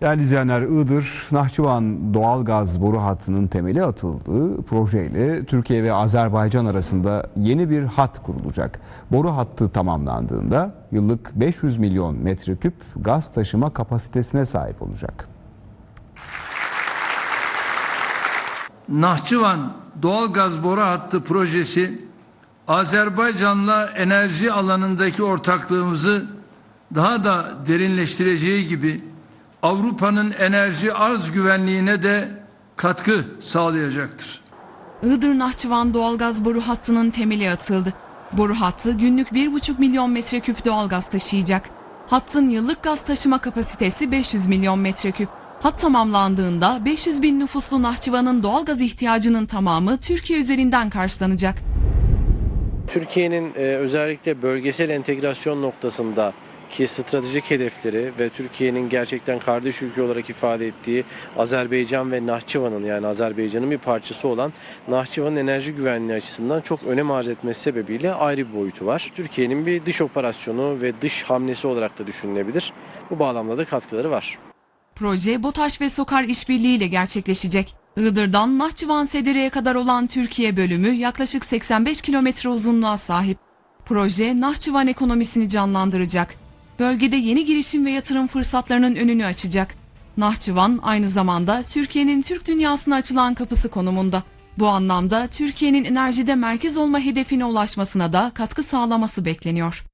Değerli izleyenler, Iğdır, Nahçıvan doğalgaz boru hattının temeli atıldı. Projeyle Türkiye ve Azerbaycan arasında yeni bir hat kurulacak. Boru hattı tamamlandığında yıllık 500 milyon metreküp gaz taşıma kapasitesine sahip olacak. Nahçıvan doğalgaz boru hattı projesi Azerbaycan'la enerji alanındaki ortaklığımızı daha da derinleştireceği gibi Avrupa'nın enerji arz güvenliğine de katkı sağlayacaktır. Iğdır Nahçıvan doğalgaz boru hattının temeli atıldı. Boru hattı günlük 1,5 milyon metreküp doğalgaz taşıyacak. Hattın yıllık gaz taşıma kapasitesi 500 milyon metreküp. Hat tamamlandığında 500 bin nüfuslu Nahçıvan'ın doğalgaz ihtiyacının tamamı Türkiye üzerinden karşılanacak. Türkiye'nin e, özellikle bölgesel entegrasyon noktasında ki stratejik hedefleri ve Türkiye'nin gerçekten kardeş ülke olarak ifade ettiği Azerbaycan ve Nahçıvan'ın yani Azerbaycan'ın bir parçası olan Nahçıvan'ın enerji güvenliği açısından çok önem arz etmesi sebebiyle ayrı bir boyutu var. Türkiye'nin bir dış operasyonu ve dış hamlesi olarak da düşünülebilir. Bu bağlamda da katkıları var. Proje BOTAŞ ve SOKAR işbirliğiyle gerçekleşecek. Iğdır'dan Nahçıvan Sedere'ye kadar olan Türkiye bölümü yaklaşık 85 kilometre uzunluğa sahip. Proje Nahçıvan ekonomisini canlandıracak. Bölgede yeni girişim ve yatırım fırsatlarının önünü açacak. Nahçıvan aynı zamanda Türkiye'nin Türk dünyasına açılan kapısı konumunda. Bu anlamda Türkiye'nin enerjide merkez olma hedefine ulaşmasına da katkı sağlaması bekleniyor.